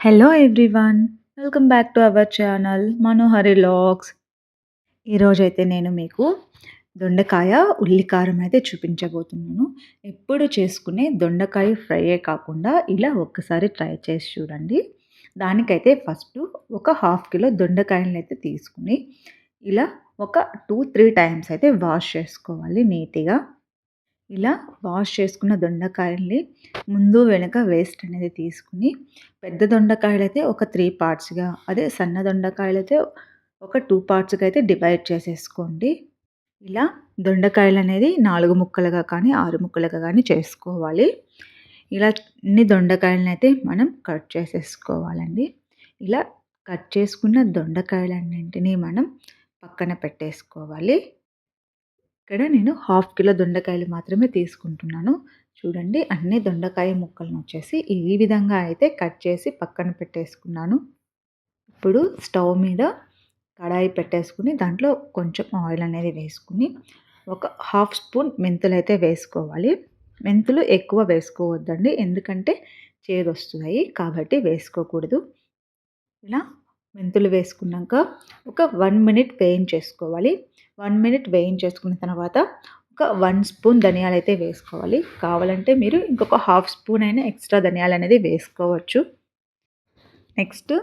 Hello everyone welcome back to our channel Manohari vlogs ఈరోజైతే నేను మీకు దొండకాయ ఉల్లికారం అయితే చూపించబోతున్నాను. ఎప్పుడు చేసుకునే దొండకాయ ఫ్రైయే కాకుండా ఇలా ఒక్కసారి ట్రై చేసి చూడండి. దానికైతే ఫస్ట్ ఒక హాఫ్ కిలో దొండకాయలను అయితే తీసుకుని ఇలా ఒక టూ త్రీ టైమ్స్ అయితే వాష్ చేసుకోవాలి నీట్గా. ఇలా వాష్ చేసుకున్న దొండకాయల్ని ముందు వెనుక వేస్ట్ అనేది తీసుకుని పెద్ద దొండకాయలు అయితే ఒక త్రీ పార్ట్స్గా అదే సన్న దొండకాయలు అయితే ఒక టూ పార్ట్స్గా అయితే డివైడ్ చేసేసుకోండి. ఇలా దొండకాయలు అనేది నాలుగు ముక్కలుగా కానీ ఆరు ముక్కలుగా కానీ చేసుకోవాలి. ఇలా అన్ని దొండకాయలను అయితే మనం కట్ చేసేసుకోవాలండి. ఇలా కట్ చేసుకున్న దొండకాయలన్నింటినీ మనం పక్కన పెట్టేసుకోవాలి. ఇక్కడ నేను హాఫ్ కిలో దొండకాయలు మాత్రమే తీసుకుంటున్నాను. చూడండి అన్ని దొండకాయ ముక్కలను వచ్చేసి ఈ విధంగా అయితే కట్ చేసి పక్కన పెట్టేసుకున్నాను. ఇప్పుడు స్టవ్ మీద కడాయి పెట్టేసుకుని దాంట్లో కొంచెం ఆయిల్ అనేది వేసుకుని ఒక హాఫ్ స్పూన్ మెంతులు అయితే వేసుకోవాలి. మెంతులు ఎక్కువ వేసుకోవద్దండి ఎందుకంటే చేదు వస్తున్నాయి కాబట్టి వేసుకోకూడదు. ఇలా మెంతులు వేసుకున్నాక ఒక వన్ మినిట్ వేయించేసుకోవాలి. వన్ మినిట్ వేయించేసుకున్న తర్వాత ఒక వన్ స్పూన్ ధనియాలు అయితే వేసుకోవాలి. కావాలంటే మీరు ఇంకొక హాఫ్ స్పూన్ అయినా ఎక్స్ట్రా ధనియాలు అనేది వేసుకోవచ్చు. నెక్స్ట్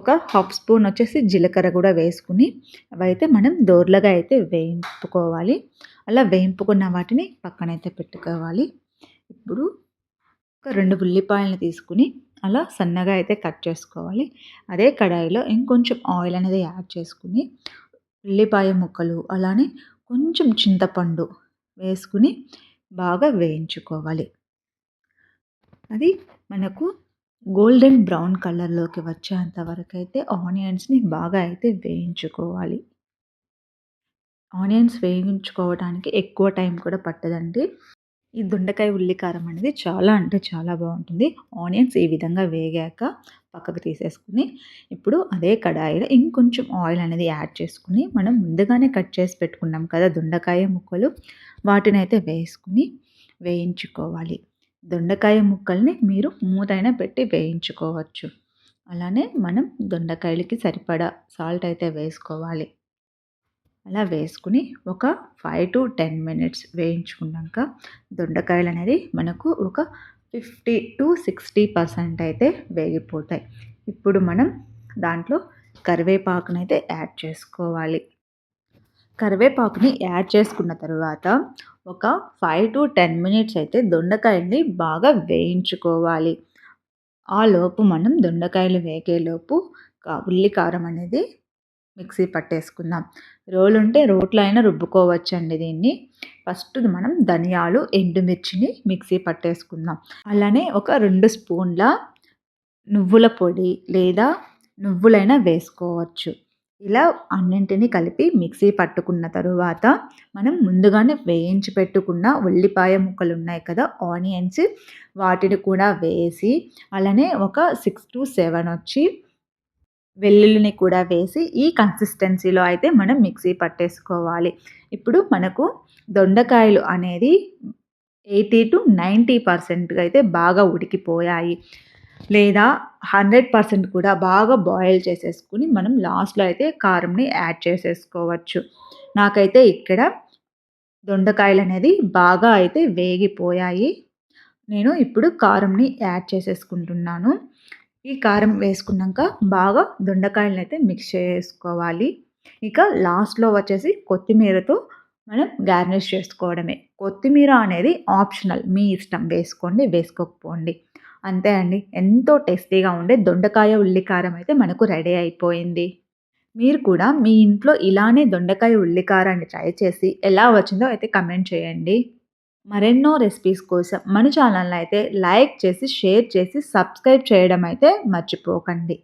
ఒక హాఫ్ స్పూన్ వచ్చేసి జీలకర్ర కూడా వేసుకుని అవైతే మనం దోర్లగా అయితే వేయింపుకోవాలి. అలా వేయింపుకున్న వాటిని పక్కనైతే పెట్టుకోవాలి. ఇప్పుడు ఒక రెండు ఉల్లిపాయలను తీసుకుని అలా సన్నగా అయితే కట్ చేసుకోవాలి. అదే కడాయిలో ఇంకొంచెం ఆయిల్ అనేది యాడ్ చేసుకుని ఉల్లిపాయ ముక్కలు అలానే కొంచెం చింతపండు వేసుకుని బాగా వేయించుకోవాలి. అది మనకు గోల్డెన్ బ్రౌన్ కలర్లోకి వచ్చేంత వరకు అయితే ఆనియన్స్ని బాగా అయితే వేయించుకోవాలి. ఆనియన్స్ వేయించుకోవడానికి ఎక్కువ టైం కూడా పట్టదండి. ఈ దొండకాయ ఉల్లికారం అనేది చాలా అంటే చాలా బాగుంటుంది. ఆనియన్స్ ఈ విధంగా వేగాక పక్కకు తీసేసుకుని ఇప్పుడు అదే కడాయిలో ఇంకొంచెం ఆయిల్ అనేది యాడ్ చేసుకుని మనం ముందుగానే కట్ చేసి పెట్టుకున్నాం కదా దొండకాయ ముక్కలు వాటిని అయితే వేసుకుని వేయించుకోవాలి. దొండకాయ ముక్కల్ని మీరు మూతైనా పెట్టి వేయించుకోవచ్చు. అలానే మనం దొండకాయలకి సరిపడా సాల్ట్ అయితే వేసుకోవాలి. అలా వేసుకుని ఒక ఫైవ్ టు టెన్ మినిట్స్ వేయించుకున్నాక దొండకాయలు అనేది మనకు ఒక ఫిఫ్టీ టు సిక్స్టీ పర్సెంట్ అయితే వేగిపోతాయి. ఇప్పుడు మనం దాంట్లో కరివేపాకునైతే యాడ్ చేసుకోవాలి. కరివేపాకుని యాడ్ చేసుకున్న తర్వాత ఒక ఫైవ్ టు టెన్ మినిట్స్ అయితే దొండకాయల్ని బాగా వేయించుకోవాలి. ఆ లోపు మనం దొండకాయలు వేగేలోపు ఉల్లి కారం అనేది మిక్సీ పట్టేసుకుందాం. రోలు ఉంటే రోట్లో అయినా రుబ్బుకోవచ్చండి దీన్ని. ఫస్ట్ మనం ధనియాలు ఎండుమిర్చిని మిక్సీ పట్టేసుకుందాం. అలానే ఒక రెండు స్పూన్ల నువ్వుల పొడి లేదా నువ్వులైనా వేసుకోవచ్చు. ఇలా అన్నింటినీ కలిపి మిక్సీ పట్టుకున్న తరువాత మనం ముందుగానే వేయించి పెట్టుకున్న ఉల్లిపాయ ముక్కలు ఉన్నాయి కదా ఆనియన్స్ వాటిని కూడా వేసి అలానే ఒక సిక్స్ టు సెవెన్ వచ్చి వెల్లుల్లిని కూడా వేసి ఈ కన్సిస్టెన్సీలో అయితే మనం మిక్సీ పట్టేసుకోవాలి. ఇప్పుడు మనకు దొండకాయలు అనేది ఎయిటీ టు నైంటీ పర్సెంట్గా అయితే బాగా ఉడికిపోయాయి. లేదా హండ్రెడ్ పర్సెంట్ కూడా బాగా బాయిల్ చేసేసుకుని మనం లాస్ట్లో అయితే కారంని యాడ్ చేసేసుకోవచ్చు. నాకైతే ఇక్కడ దొండకాయలు అనేది బాగా అయితే వేగిపోయాయి. నేను ఇప్పుడు కారంని యాడ్ చేసేసుకుంటున్నాను. ఈ కారం వేసుకున్నాక బాగా దొండకాయలను అయితే మిక్స్ చేసుకోవాలి. ఇక లాస్ట్లో వచ్చేసి కొత్తిమీరతో మనం గార్నిష్ చేసుకోవడమే. కొత్తిమీర అనేది ఆప్షనల్ మీ ఇష్టం వేసుకోండి వేసుకోకపోండి. అంతే అండి. ఎంతో టేస్టీగా ఉండే దొండకాయ ఉల్లికారం అయితే మనకు రెడీ అయిపోయింది. మీరు కూడా మీ ఇంట్లో ఇలానే దొండకాయ ఉల్లికారాన్ని ట్రై చేసి ఎలా వచ్చిందో అయితే కమెంట్ చేయండి. మరెన్నో రెసిపీస్ కోసం మన ఛానల్ని అయితే లైక్ చేసి షేర్ చేసి సబ్స్క్రైబ్ చేయడం అయితే మర్చిపోకండి.